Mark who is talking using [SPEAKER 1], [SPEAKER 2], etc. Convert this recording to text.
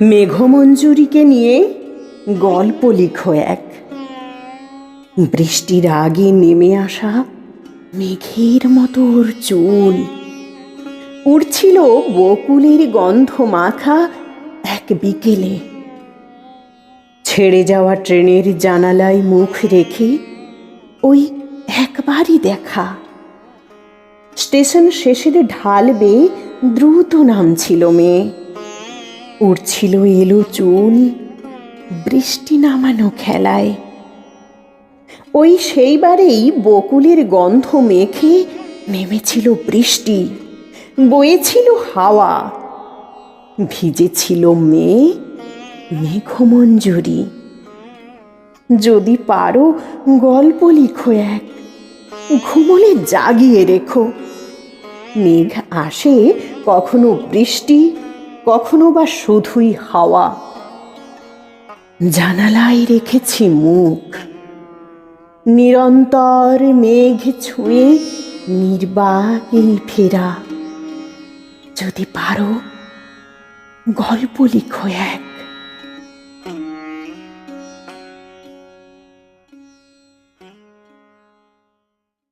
[SPEAKER 1] মেঘমঞ্জুরিকে নিয়ে গল্প লিখো এক। বৃষ্টির আগে নেমে আসা মেঘের মতো ওর চুল। উড়ছিল বকুলের গন্ধ মাখা এক বিকেলে। ছেড়ে যাওয়া ট্রেনের জানালায় মুখ রেখে ওই একবারই দেখা। স্টেশন শেষের ঢাল বেয়ে দ্রুত নামছিল মেয়ে। উড়ছিল এলো চুল, বৃষ্টি নামানো খেলায়। ওই সেইবারেই বকুলের গন্ধ মেখে নেমেছিল বৃষ্টি, বয়েছিল হাওয়া, ভিজেছিল মেয়ে মেঘমঞ্জুরি। যদি পারো গল্প লিখো এক, ঘুমলে জাগিয়ে রেখো। মেঘ আসে কখনো বৃষ্টি কখনো বা শুধুই হাওয়া। জানালায় রেখেছি মুখ। নিরন্তর মেঘ ছুঁয়ে নির্বাহী ফেরা। যদি পারো, গল্প লিখো এক।